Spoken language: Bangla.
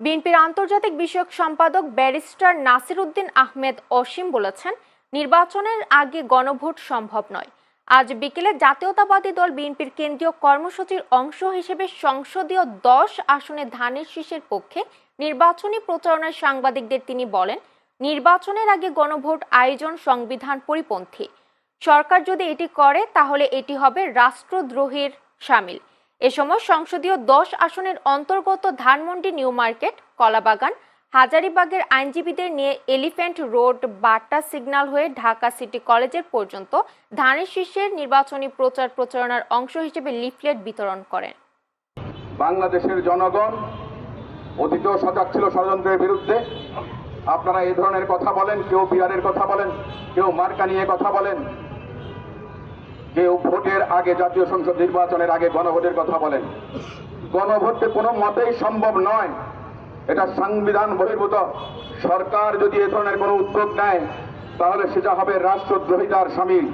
বিএনপির আন্তর্জাতিক বিষয়ক সম্পাদক ব্যারিস্টার নাসির উদ্দিন আহমেদ অসীম বলেছেন, নির্বাচনের আগে গণভোট সম্ভব নয়। আজ বিকেলে জাতীয়তাবাদী দল বিএনপির কেন্দ্রীয় কর্মসূচির অংশ হিসেবে সংসদীয় দশ আসনে ধানের শীষের পক্ষে নির্বাচনী প্রচারণায় সাংবাদিকদের তিনি বলেন, নির্বাচনের আগে গণভোট আয়োজন সংবিধান পরিপন্থী। সরকার যদি এটি করে, তাহলে এটি হবে রাষ্ট্রদ্রোহের সামিল। এ সময় সংসদীয় দশ আসনের অন্তর্গত ধানমন্ডি, নিউ মার্কেট, কলাবাগান, হাজারিবাগের আইনজীবীদের নিয়ে এলিফ্যান্ট রোড বাটা সিগন্যাল হয়ে ঢাকা সিটি কলেজের পর্যন্ত ধানের শীর্ষের নির্বাচনী প্রচার প্রচারণার অংশ হিসেবে লিফলেট বিতরণ করেন। বাংলাদেশের জনগণ অতীতেও সজাগ ছিল ষড়যন্ত্রের বিরুদ্ধে। আপনারা এই ধরনের কথা বলেন, কেউ বিহারের কথা বলেন, কেউ মার্কা নিয়ে কথা বলেন। কেউ ভোটের আগে জাতীয় সংসদ নির্বাচনের আগে গণভোটের কথা বলেন। গণভোট কোনো মতেই সম্ভব নয়। এটা সংবিধান বহির্ভূত। সরকার যদি এ ধরনের কোনো উদ্যোগ নেয়, তাহলে সেটা হবে রাষ্ট্রদ্রোহিতার সামিল।